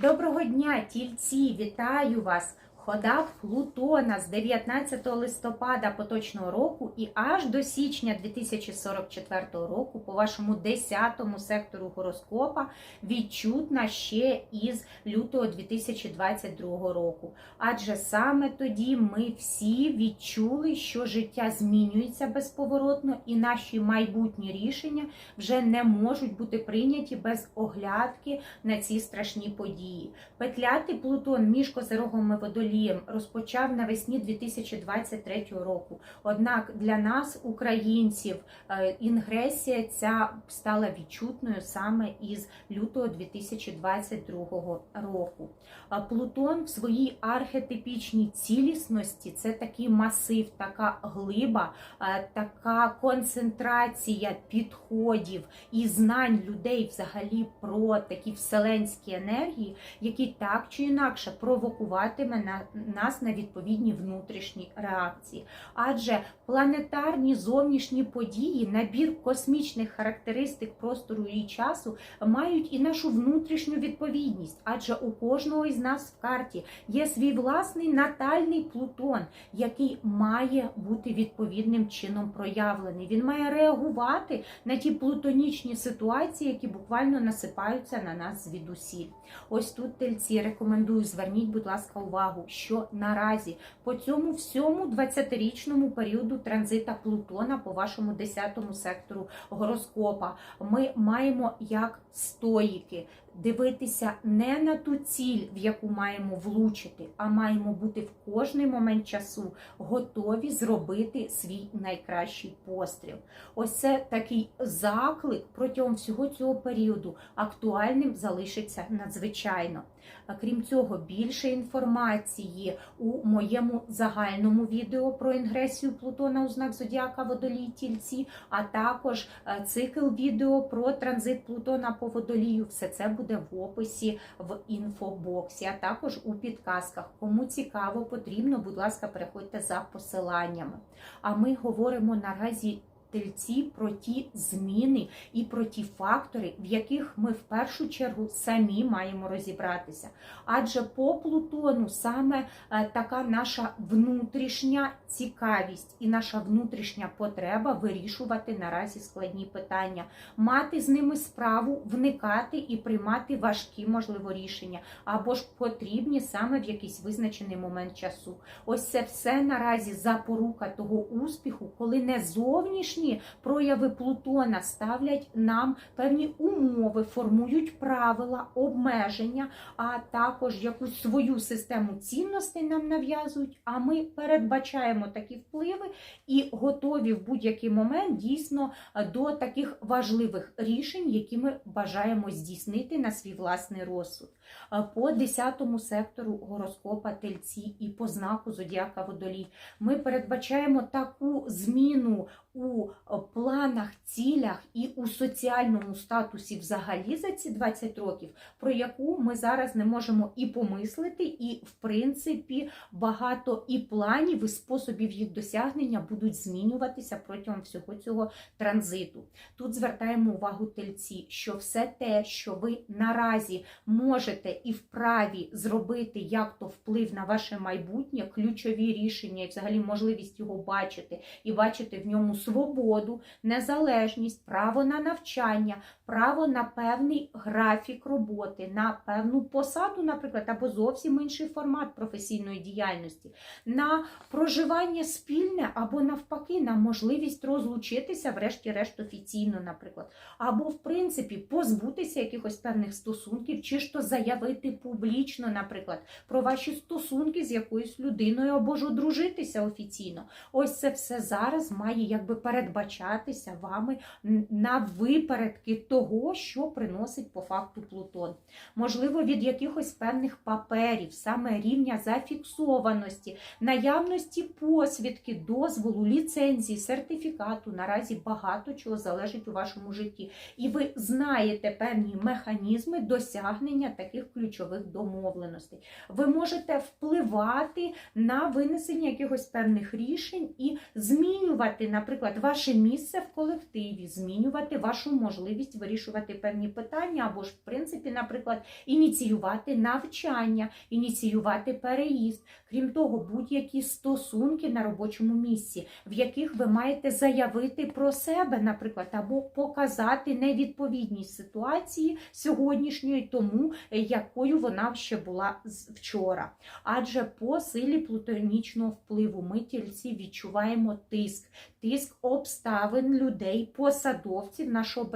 Доброго дня, тільці! Вітаю вас! Хода Плутона з 19 листопада поточного року і аж до січня 2044 року по вашому 10 сектору гороскопа відчутна ще із лютого 2022 року. Адже саме тоді ми всі відчули, що життя змінюється безповоротно, і наші майбутні рішення вже не можуть бути прийняті без оглядки на ці страшні події. Петлятий Плутон між Козирогом і Водолієм розпочав навесні 2023 року. Однак для нас, українців, е, інгресія ця стала відчутною саме із лютого 2022 року. Плутон в своїй архетипічній цілісності це такий масив, така глиба, е, така концентрація підходів і знань людей взагалі про такі вселенські енергії, які так чи інакше провокуватиме на нас на відповідні внутрішні реакції. Адже планетарні зовнішні події, набір космічних характеристик простору і часу мають і нашу внутрішню відповідність, адже у кожного із нас в карті є свій власний натальний Плутон, який має бути відповідним чином проявлений. Він має реагувати на ті плутонічні ситуації, які буквально насипаються на нас звідусіль. Ось тут тельці рекомендую, зверніть, будь ласка, увагу, що наразі. По цьому всьому 20-річному періоду транзита Плутона по вашому 10 сектору гороскопа ми маємо як стоїки дивитися не на ту ціль, в яку маємо влучити, а маємо бути в кожний момент часу готові зробити свій найкращий постріл. Ось це такий заклик протягом всього цього періоду актуальним залишиться надзвичайно. Крім цього, більше інформації у моєму загальному відео про інгресію Плутона у знак Зодіака Водолій Тільці, а також е, цикл відео про транзит Плутона по водолію. Все це буде в описі в інфобоксі, а також у підказках. Кому цікаво, потрібно, будь ласка, переходьте за посиланнями. А ми говоримо наразі. Тельці про ті зміни і про ті фактори, в яких ми в першу чергу самі маємо розібратися. Адже по Плутону саме е, така наша внутрішня цікавість і наша внутрішня потреба вирішувати наразі складні питання, мати з ними справу, вникати і приймати важкі, можливо, рішення, або ж потрібні саме в якийсь визначений момент часу. Ось це все наразі запорука того успіху, коли не зовнішні прояви Плутона ставлять нам певні умови, формують правила, обмеження, а також якусь свою систему цінностей нам нав'язують. А ми передбачаємо такі впливи і готові в будь-який момент дійсно до таких важливих рішень, які ми бажаємо здійснити на свій власний розсуд. По 10 сектору гороскопа тельці і по знаку Зодіака Водолій ми передбачаємо таку зміну у планах, цілях і у соціальному статусі взагалі за ці 20 років, про яку ми зараз не можемо і помислити, і, в принципі, багато і планів, і способів їх досягнення будуть змінюватися протягом всього цього транзиту. Тут звертаємо увагу тельці, що все те, що ви наразі можете і вправі зробити, як то вплив на ваше майбутнє, ключові рішення і взагалі можливість його бачити і бачити в ньому свободу, незалежність, право на навчання, право на певний графік роботи, на певну посаду, наприклад, або зовсім інший формат професійної діяльності, на проживання спільне або навпаки, на можливість розлучитися, врешті-решт офіційно, наприклад, або в принципі позбутися якихось певних стосунків, чи ж то заявити публічно, наприклад, про ваші стосунки з якоюсь людиною або ж одружитися офіційно. Ось це все зараз має якби передбачатися вами на випередки того, що приносить по факту Плутон. Можливо, від якихось певних паперів, саме рівня зафіксованості, наявності посвідки, дозволу, ліцензії, сертифікату. Наразі багато чого залежить у вашому житті. І ви знаєте певні механізми досягнення таких ключових домовленостей. Ви можете впливати на винесення якихось певних рішень і змінювати, наприклад, ваше місце в колективі, змінювати вашу можливість вирішувати певні питання, або ж, в принципі, наприклад, ініціювати навчання, ініціювати переїзд. Крім того, будь-які стосунки на робочому місці, в яких ви маєте заявити про себе, наприклад, або показати невідповідність ситуації сьогоднішньої, тому е, якою вона ще була вчора. Адже по силі плутонічного впливу ми тільці відчуваємо тиск, тиск обставин людей, посадовців, нашого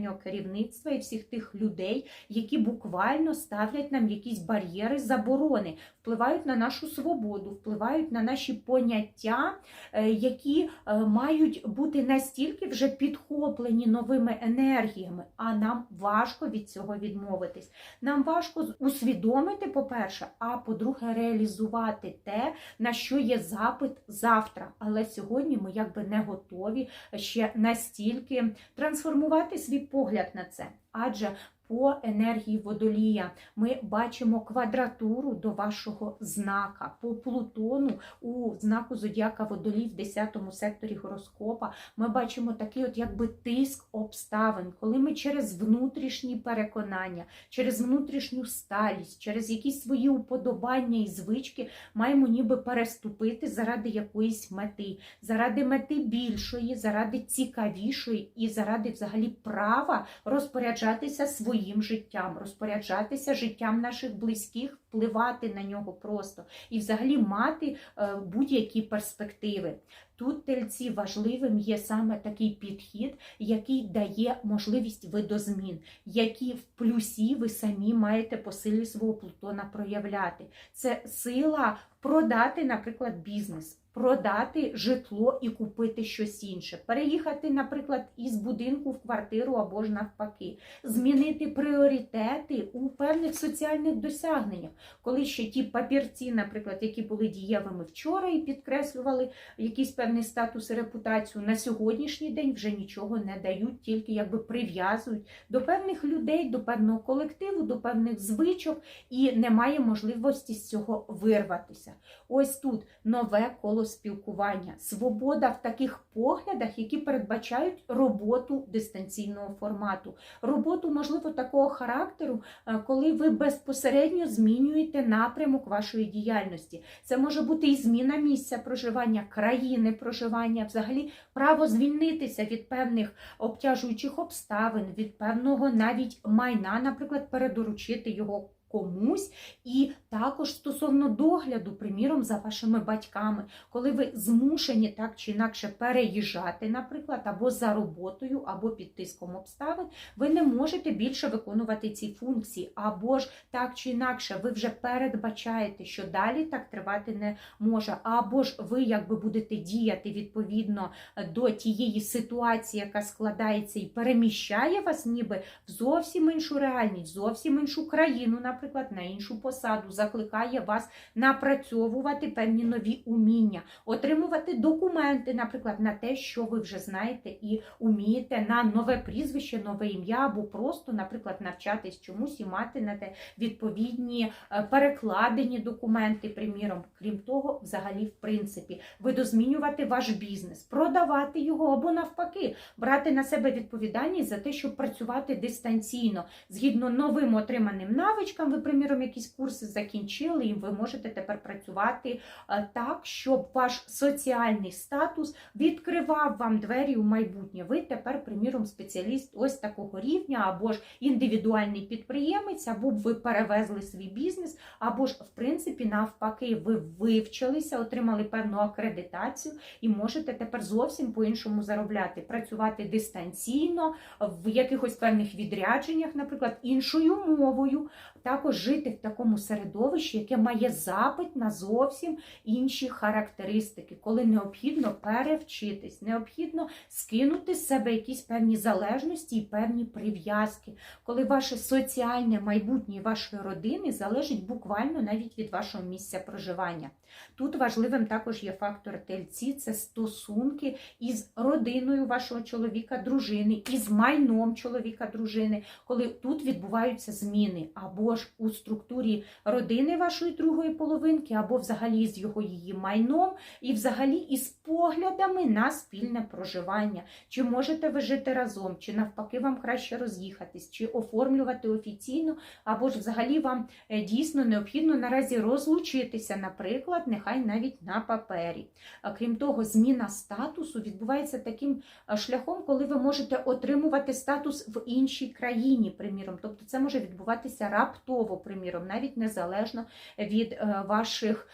безпосереднього керівництва і всіх тих людей, які буквально ставлять нам якісь бар'єри, заборони, впливають на нашу свободу, впливають на наші поняття, е, які е, мають бути настільки вже підхоплені новими енергіями, а нам важко від цього відмовитись. Нам важко усвідомити, по-перше, а по-друге, реалізувати те, на що є запит завтра. Але сьогодні ми якби не готові ще настільки трансформувати свій погляд на це. Адже по енергії водолія ми бачимо квадратуру до вашого знака. По Плутону у знаку Зодіака Водолій в 10 секторі гороскопа ми бачимо такий от якби тиск обставин, коли ми через внутрішні переконання, через внутрішню сталість, через якісь свої уподобання і звички маємо ніби переступити заради якоїсь мети, заради мети більшої, заради цікавішої і заради взагалі права розпоряджатися своїм життям, розпоряджатися життям наших близьких, впливати на нього просто і взагалі мати е, будь-які перспективи. Тут тельці важливим є саме такий підхід, який дає можливість видозмін, які в плюсі ви самі маєте по силі свого Плутона проявляти. Це сила продати, наприклад, бізнес. Продати житло і купити щось інше, переїхати, наприклад, із будинку в квартиру або ж навпаки, змінити пріоритети у певних соціальних досягненнях, коли ще ті папірці, наприклад, які були дієвими вчора і підкреслювали якийсь певний статус і репутацію, на сьогоднішній день вже нічого не дають, тільки якби прив'язують до певних людей, до певного колективу, до певних звичок, і немає можливості з цього вирватися. Ось тут нове коло спілкування, свобода в таких поглядах, які передбачають роботу дистанційного формату, роботу, можливо, такого характеру, е, коли ви безпосередньо змінюєте напрямок вашої діяльності. Це може бути і зміна місця проживання, країни проживання, взагалі право звільнитися від певних обтяжуючих обставин, від певного навіть майна, наприклад, передоручити його. Комусь. І також стосовно догляду, приміром, за вашими батьками, коли ви змушені так чи інакше переїжджати, наприклад, або за роботою, або під тиском обставин, ви не можете більше виконувати ці функції, або ж так чи інакше, ви вже передбачаєте, що далі так тривати не може, або ж ви якби будете діяти відповідно до тієї ситуації, яка складається і переміщає вас, ніби в зовсім іншу реальність, зовсім іншу країну, наприклад, на іншу посаду, закликає вас напрацьовувати певні нові уміння, отримувати документи, наприклад, на те, що ви вже знаєте і умієте, на нове прізвище, нове ім'я, або просто, наприклад, навчатись чомусь і мати на те відповідні е, перекладені документи, приміром. Крім того, взагалі, в принципі, видозмінювати ваш бізнес, продавати його або навпаки, брати на себе відповідальність за те, щоб працювати дистанційно згідно новим отриманим навичкам. Ви, приміром, якісь курси закінчили, і ви можете тепер працювати е, так, щоб ваш соціальний статус відкривав вам двері у майбутнє. Ви тепер, приміром, спеціаліст ось такого рівня, або ж індивідуальний підприємець, або ви перевезли свій бізнес, або ж, в принципі, навпаки, ви вивчилися, отримали певну акредитацію і можете тепер зовсім по-іншому заробляти, працювати дистанційно в якихось певних відрядженнях, наприклад, іншою мовою, також жити в такому середовищі, яке має запит на зовсім інші характеристики, коли необхідно перевчитись, необхідно скинути з себе якісь певні залежності і певні прив'язки, коли ваше соціальне майбутнє вашої родини залежить буквально навіть від вашого місця проживання. Тут важливим також є фактор тельці, це стосунки із родиною вашого чоловіка, дружини, із майном чоловіка, дружини, коли тут відбуваються зміни, або або ж у структурі родини вашої другої половинки, або взагалі з його її майном, і взагалі із поглядами на спільне проживання. Чи можете ви жити разом, чи навпаки вам краще роз'їхатись, чи оформлювати офіційно, або ж взагалі вам е, дійсно необхідно наразі розлучитися, наприклад, нехай навіть на папері. Крім того, зміна статусу відбувається таким е, шляхом, коли ви можете отримувати статус в іншій країні, приміром. Тобто це може відбуватися раптово, приміром, навіть незалежно від е, ваших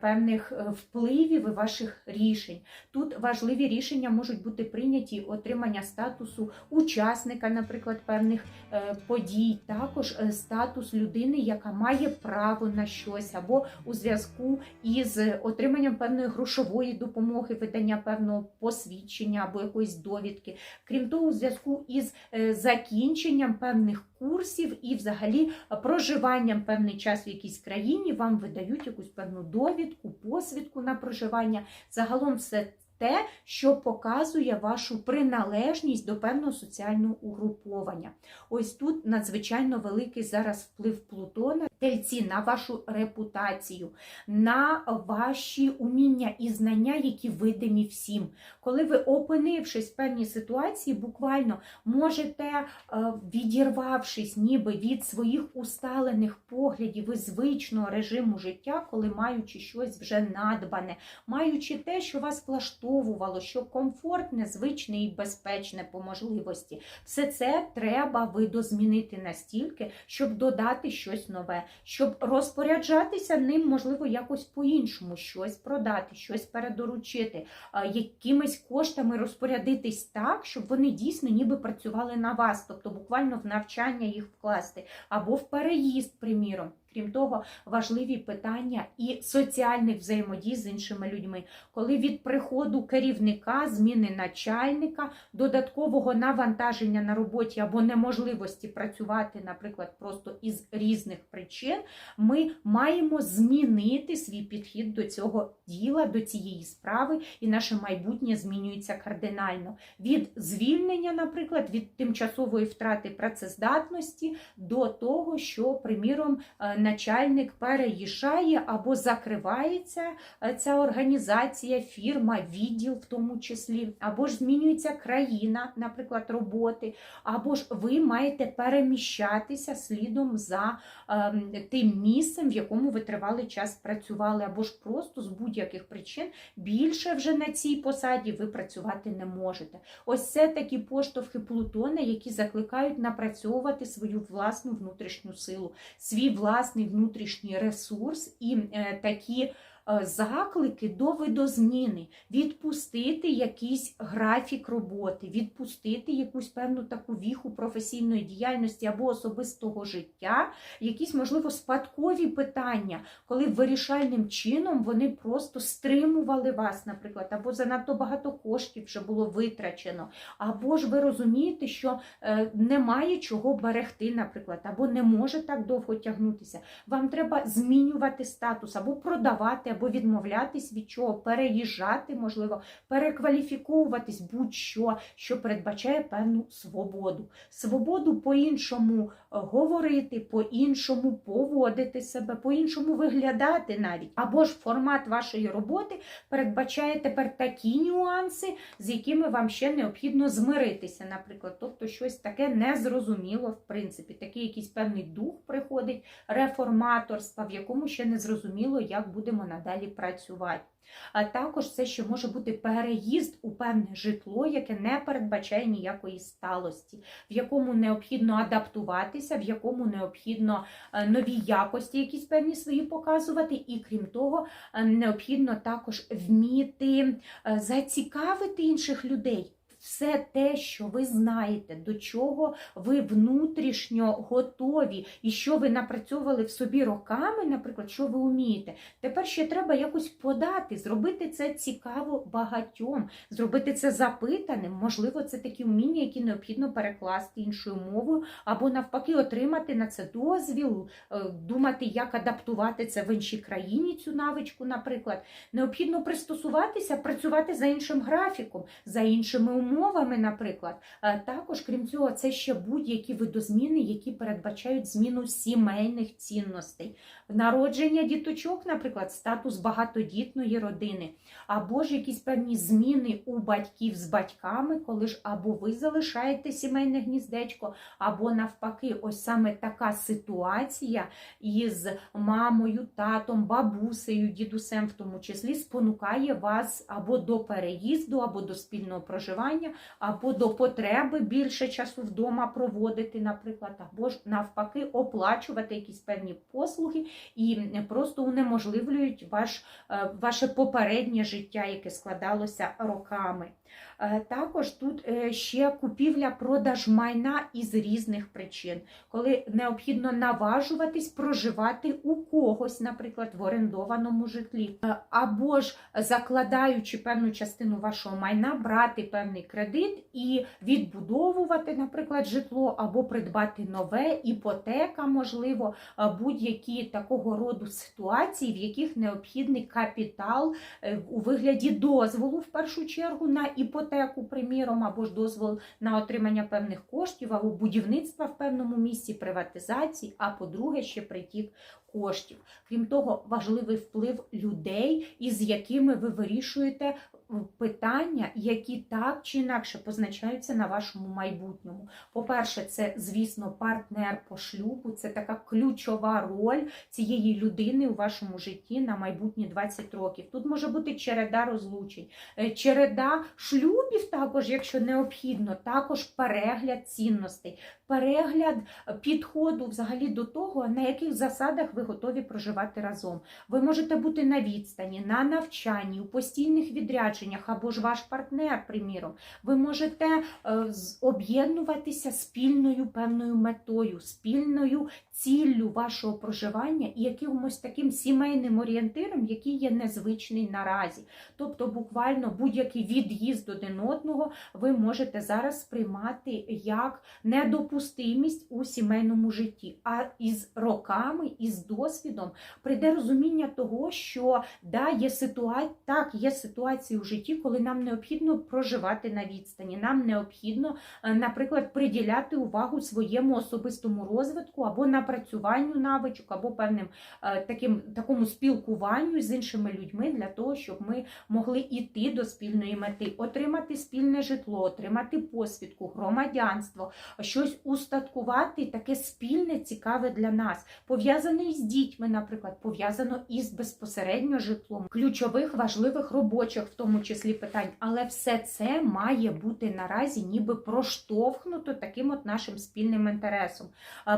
певних е, впливів і ваших рішень. Тут важливі рішення можуть бути прийняті отримання статусу учасника, наприклад, певних е, подій, також статус людини, яка має право на щось, або у зв'язку із отриманням певної грошової допомоги, видання певного посвідчення або якоїсь довідки. Крім того, у зв'язку із закінченням певних курсів і взагалі проживанням певний час в якійсь країні вам видають якусь певну довідку, посвідку на проживання. Загалом все те, що показує вашу приналежність до певного соціального угруповання. Ось тут надзвичайно великий зараз вплив Плутона, тельці на вашу репутацію, на ваші уміння і знання, які видимі всім. Коли ви, опинившись в певній ситуації, буквально можете, е, відірвавшись ніби від своїх усталених поглядів і звичного режиму життя, коли маючи щось вже надбане, маючи те, що вас влаштовувало, що комфортне, звичне і безпечне по можливості, все це треба видозмінити настільки, щоб додати щось нове, щоб розпоряджатися ним, можливо, якось по-іншому, щось продати, щось передоручити, якимись коштами розпорядитись так, щоб вони дійсно ніби працювали на вас, тобто буквально в навчання їх вкласти, або в переїзд, приміром. Крім того, важливі питання і соціальних взаємодій з іншими людьми, коли від приходу керівника, зміни начальника, додаткового навантаження на роботі або неможливості працювати, наприклад, просто із різних причин, ми маємо змінити свій підхід до цього діла, до цієї справи, і наше майбутнє змінюється кардинально. Від звільнення, наприклад, від тимчасової втрати працездатності до того, що, приміром, е, начальник переїжджає або закривається е, ця організація, фірма, відділ в тому числі, або ж змінюється країна, наприклад, роботи, або ж ви маєте переміщатися слідом за ем, тим місцем, в якому ви тривалий час працювали, або ж просто з будь-яких причин більше вже на цій посаді ви працювати не можете. Ось це такі поштовхи Плутона, які закликають напрацьовувати свою власну внутрішню силу, свій власний внутрішній ресурс і е, такі заклики до видозміни, відпустити якийсь графік роботи, відпустити якусь певну таку віху професійної діяльності або особистого життя, якісь, можливо, спадкові питання, коли вирішальним чином вони просто стримували вас, наприклад, або занадто багато коштів вже було витрачено, або ж ви розумієте, що е, немає чого берегти, наприклад, або не може так довго тягнутися. Вам треба змінювати статус, або продавати, або відмовлятись від чого, переїжджати, можливо, перекваліфіковуватись, будь-що, що передбачає певну свободу. Свободу по-іншому е, говорити, по-іншому поводити себе, по-іншому виглядати навіть. Або ж формат вашої роботи передбачає тепер такі нюанси, з якими вам ще необхідно змиритися, наприклад. Тобто щось таке незрозуміло, в принципі, такий якийсь певний дух приходить реформаторства, в якому ще не зрозуміло, як будемо надалі працювати. А також це ще може бути переїзд у певне житло, яке не передбачає ніякої сталості, в якому необхідно адаптуватися, в якому необхідно е, нові якості, якісь певні свої показувати, і крім того, е, необхідно також вміти е, зацікавити інших людей. Все те, що ви знаєте, до чого ви внутрішньо готові, і що ви напрацьовували в собі роками, наприклад, що ви вмієте. Тепер ще треба якось подати, зробити це цікаво багатьом, зробити це запитаним. Можливо, це такі вміння, які необхідно перекласти іншою мовою, або навпаки, отримати на це дозвіл, е, думати, як адаптувати це в іншій країні, цю навичку, наприклад. Необхідно пристосуватися, працювати за іншим графіком, за іншими умовами умовами, наприклад, е, також, крім цього, це ще будь-які видозміни, які передбачають зміну сімейних цінностей. Народження діточок, наприклад, статус багатодітної родини, або ж якісь певні зміни у батьків з батьками, коли ж або ви залишаєте сімейне гніздечко, або навпаки, ось саме така ситуація із мамою, татом, бабусею, дідусем, в тому числі, спонукає вас або до переїзду, або до спільного проживання, або до потреби більше часу вдома проводити, наприклад, або ж навпаки оплачувати якісь певні послуги і просто унеможливлюють ваш, е, ваше попереднє життя, яке складалося роками. Е, Також тут е, ще купівля-продаж майна із різних причин, коли необхідно наважуватись проживати у когось, наприклад, в орендованому житлі, Е, або ж закладаючи певну частину вашого майна, брати певний кредит і відбудовувати, наприклад, житло, або придбати нове, іпотека, можливо, будь-які такого роду ситуації, в яких необхідний капітал у вигляді дозволу в першу чергу на іпотеку, приміром, або ж дозвол на отримання певних коштів, або будівництва в певному місці, приватизації, а по-друге, ще притік коштів. Крім того, важливий вплив людей, із якими ви вирішуєте е, питання, які так чи інакше позначаються на вашому майбутньому. По-перше, це, звісно, партнер по шлюбу, це така ключова роль цієї людини у вашому житті на майбутні 20 років. Тут може бути череда розлучень, е, череда шлюбів, також, якщо необхідно, також перегляд цінностей, перегляд е, підходу взагалі до того, на яких засадах ви готові проживати разом. Ви можете бути на відстані, на навчанні, у постійних відрядженнях або ж ваш партнер, приміром. Ви можете е, об'єднуватися спільною певною метою, спільною ціллю вашого проживання і якимось таким сімейним орієнтиром, який є незвичний наразі. Тобто, буквально будь-який від'їзд один одного ви можете зараз сприймати як недопустимість у сімейному житті. А із роками, із досвідом прийде розуміння того, що да, є ситуація, так, є ситуації у житті, коли нам необхідно проживати на відстані. Нам необхідно, е, наприклад, приділяти увагу своєму особистому розвитку або напрацюванню навичок, або певним е, таким такому спілкуванню з іншими людьми для того, щоб ми могли йти до спільної мети, отримати спільне житло, отримати посвідку, громадянство, щось устаткувати таке спільне, цікаве для нас, пов'язане із дітьми, наприклад, пов'язано із безпосередньо житлом, ключових важливих робочих, в тому числі питань. Але все це має бути наразі ніби проштовхнуто таким от нашим спільним інтересом,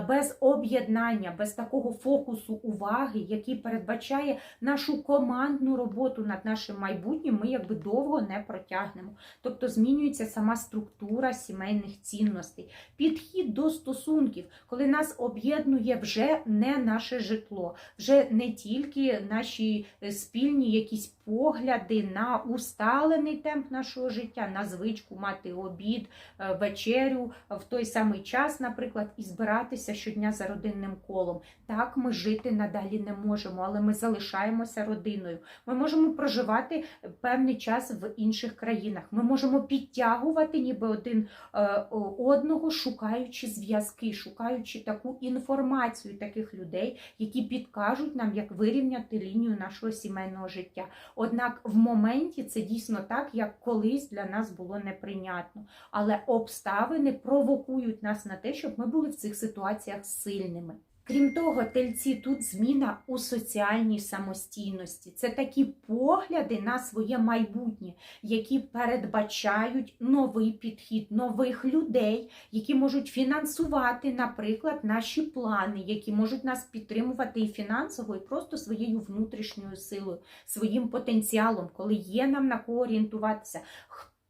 без об'єднання, без такого фокусу уваги, який передбачає нашу командну роботу над нашим майбутнім, ми якби довго не протягнемо. Тобто змінюється сама структура сімейних цінностей, підхід до стосунків, коли нас об'єднує вже не наше житло, вже не тільки наші е, спільні якісь погляди на усталений темп нашого життя, на звичку мати обід, е, вечерю в той самий час, наприклад, і збиратися щодня за родинним колом. Так ми жити надалі не можемо, але ми залишаємося родиною. Ми можемо проживати певний час в інших країнах. Ми можемо підтягувати ніби один е, одного, шукаючи зв'язки, шукаючи таку інформацію таких людей, які підкажуть нам, як вирівняти лінію нашого сімейного життя. Однак в моменті це дійсно так, як колись для нас було неприйнятно. Але обставини провокують нас на те, щоб ми були в цих ситуаціях сильними. Крім того, тельці тут зміна у соціальній самостійності. Це такі погляди на своє майбутнє, які передбачають новий підхід, нових людей, які можуть фінансувати, наприклад, наші плани, які можуть нас підтримувати і фінансово, і просто своєю внутрішньою силою, своїм потенціалом, коли є нам на кого орієнтуватися.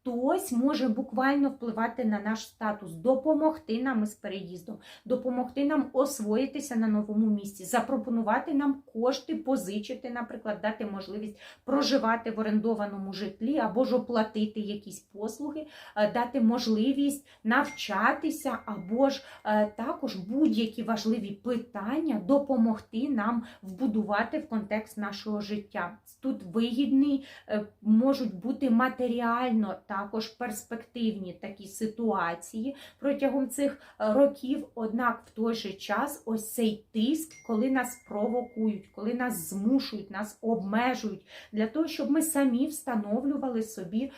Хтось може буквально впливати на наш статус, допомогти нам із переїздом, допомогти нам освоїтися на новому місці, запропонувати нам кошти, позичити, наприклад, дати можливість проживати в орендованому житлі або ж оплатити якісь послуги, е, дати можливість навчатися, або ж е, також будь-які важливі питання допомогти нам вбудувати в контекст нашого життя. Тут вигідні е, можуть бути матеріально також перспективні такі ситуації протягом цих е, років. Однак в той же час ось цей тиск, коли нас провокують, коли нас змушують, нас обмежують для того, щоб ми самі встановлювали собі е,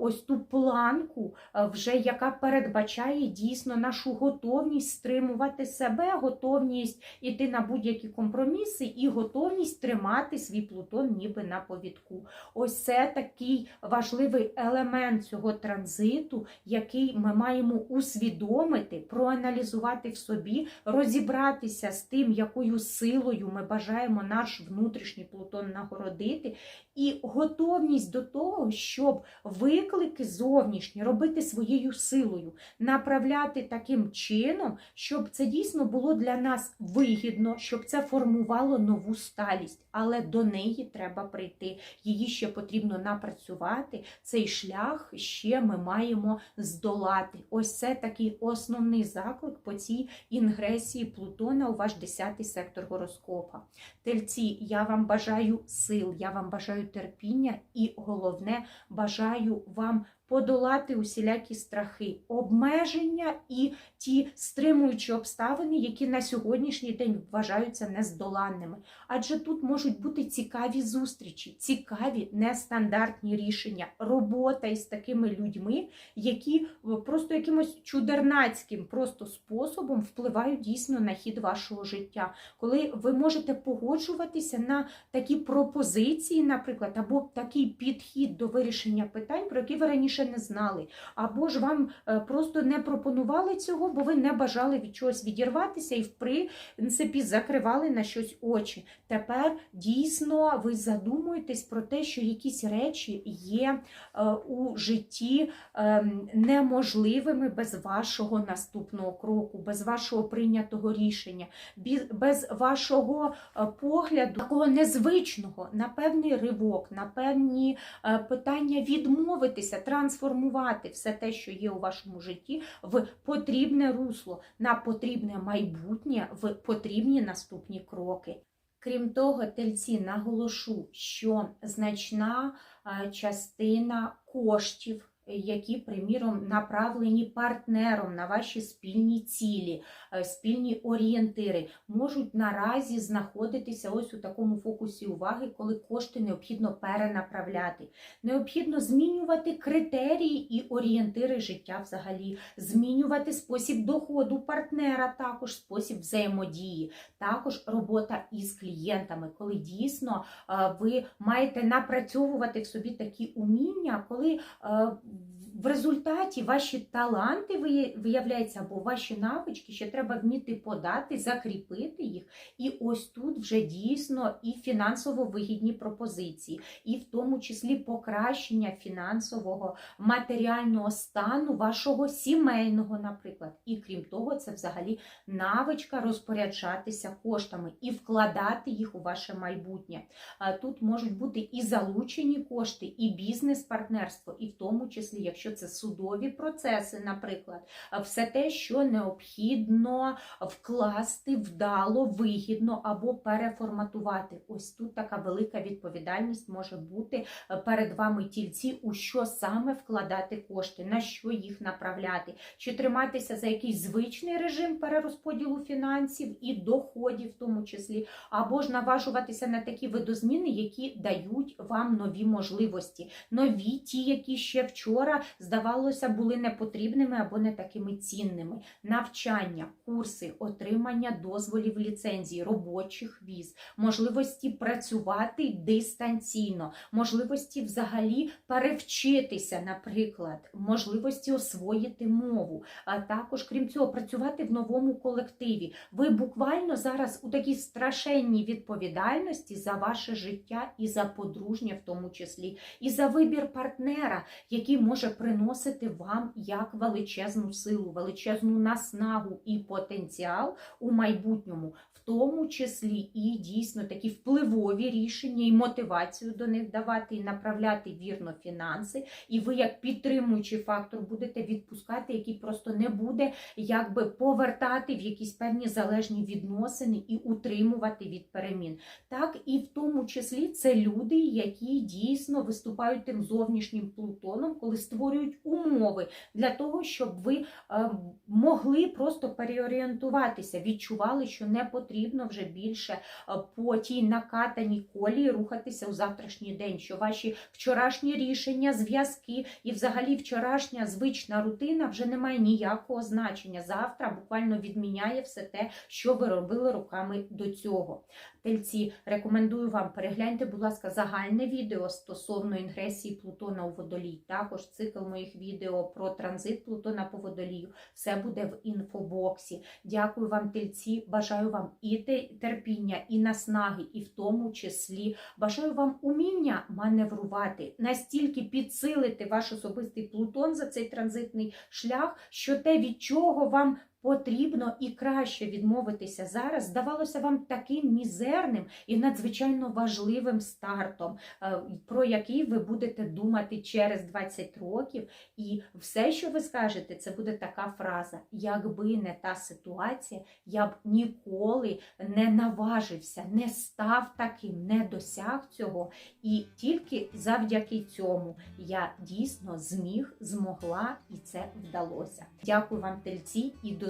ось ту планку, е, вже яка передбачає дійсно нашу готовність стримувати себе, готовність іти на будь-які компроміси і готовність тримати свій плутон ніби на повідку. Ось це такий важливий елемент цього транзиту, який ми маємо усвідомити, проаналізувати в собі, розібратися з тим, якою силою ми бажаємо наш внутрішній плутон нагородити, і готовність до того, щоб виклики зовнішні робити своєю силою, направляти таким чином, щоб це дійсно було для нас вигідно, щоб це формувало нову сталість, але до неї треба прийти. Її ще потрібно напрацювати. Цей шлях ще ми маємо здолати. Ось це такий основний заклик по цій інгресії Плутона у ваш 10-й сектор гороскопа. Тельці, я вам бажаю сил, я вам бажаю терпіння і головне, бажаю вам подолати усілякі страхи, обмеження і ті стримуючі обставини, які на сьогоднішній день вважаються нездоланними. Адже тут можуть бути цікаві зустрічі, цікаві нестандартні рішення, робота із такими людьми, які е, просто якимось чудернацьким просто способом впливають дійсно на хід вашого життя. Коли ви можете погоджуватися на такі пропозиції, наприклад, або такий підхід до вирішення питань, про які ви раніше не знали, або ж вам е, просто не пропонували цього, бо ви не бажали від чогось відірватися і в принципі закривали на щось очі. Тепер дійсно ви задумуєтесь про те, що якісь речі є е, у житті ем, неможливими без вашого наступного кроку, без вашого прийнятого рішення, без вашого е, погляду, такого незвичного на певний ривок, на певні питання відмовитися, трансформувати все те, що є у вашому житті, в потрібне русло, на потрібне майбутнє, в потрібні наступні кроки. Крім того, тельці наголошу, що значна частина коштів, які, приміром, направлені партнером на ваші спільні цілі, е, спільні орієнтири, можуть наразі знаходитися ось у такому фокусі уваги, коли кошти необхідно перенаправляти. Необхідно змінювати критерії і орієнтири життя взагалі, змінювати спосіб доходу партнера, також спосіб взаємодії, також робота із клієнтами, коли дійсно е, ви маєте напрацьовувати в собі такі уміння, коли е, в результаті ваші таланти виявляються, або ваші навички ще треба вміти подати, закріпити їх. І ось тут вже дійсно і фінансово вигідні пропозиції, і в тому числі покращення фінансового матеріального стану вашого сімейного, наприклад. І крім того, це взагалі навичка розпоряджатися коштами і вкладати їх у ваше майбутнє. Тут можуть бути і залучені кошти, і бізнес-партнерство, і в тому числі, якщо це судові процеси, наприклад, все те, що необхідно вкласти вдало, вигідно або переформатувати. Ось тут така велика відповідальність може бути е, перед вами тільці, у що саме вкладати кошти, на що їх направляти, чи триматися за якийсь звичний режим перерозподілу фінансів і доходів, в тому числі, або ж наважуватися на такі видозміни, які дають вам нові можливості, нові ті, які ще вчора здавалося були непотрібними або не такими цінними. Навчання, курси, отримання дозволів ліцензії, робочих віз, можливості працювати дистанційно, можливості взагалі перевчитися, наприклад, можливості освоїти мову. А також, крім цього, працювати в новому колективі. Ви буквально зараз у такій страшенній відповідальності за ваше життя і за подружнє, в тому числі, і за вибір партнера, який може приносити вам як величезну силу, величезну наснагу і потенціал у майбутньому, в тому числі і дійсно такі впливові рішення і мотивацію до них давати і направляти вірно фінанси. І ви, як підтримуючий фактор, будете відпускати, який просто не буде якби повертати в якісь певні залежні відносини і утримувати від перемін. Так і в тому числі це люди, які дійсно виступають тим зовнішнім плутоном, коли створюють умови для того, щоб ви е, могли просто переорієнтуватися, відчували, що не потрібно вже більше е, по тій накатаній колії рухатися у завтрашній день, що ваші вчорашні рішення, зв'язки і взагалі вчорашня звична рутина вже не має ніякого значення. Завтра буквально відміняє все те, що ви робили руками до цього. Тельці, рекомендую вам перегляньте, будь ласка, загальне відео стосовно інгресії Плутона у водолій. Також цикл моїх відео про транзит Плутона по водолію. Все буде в інфобоксі. Дякую вам, тельці. Бажаю вам і терпіння, і наснаги, і в тому числі бажаю вам уміння маневрувати, настільки підсилити ваш особистий Плутон за цей транзитний шлях, що те, від чого вам потрібно і краще відмовитися зараз, здавалося вам таким мізерним і надзвичайно важливим стартом, е, про який ви будете думати через 20 років. І все, що ви скажете, це буде така фраза: якби не та ситуація, я б ніколи не наважився, не став таким, не досяг цього. І тільки завдяки цьому я дійсно зміг, змогла, і це вдалося. Дякую вам, тельці, і до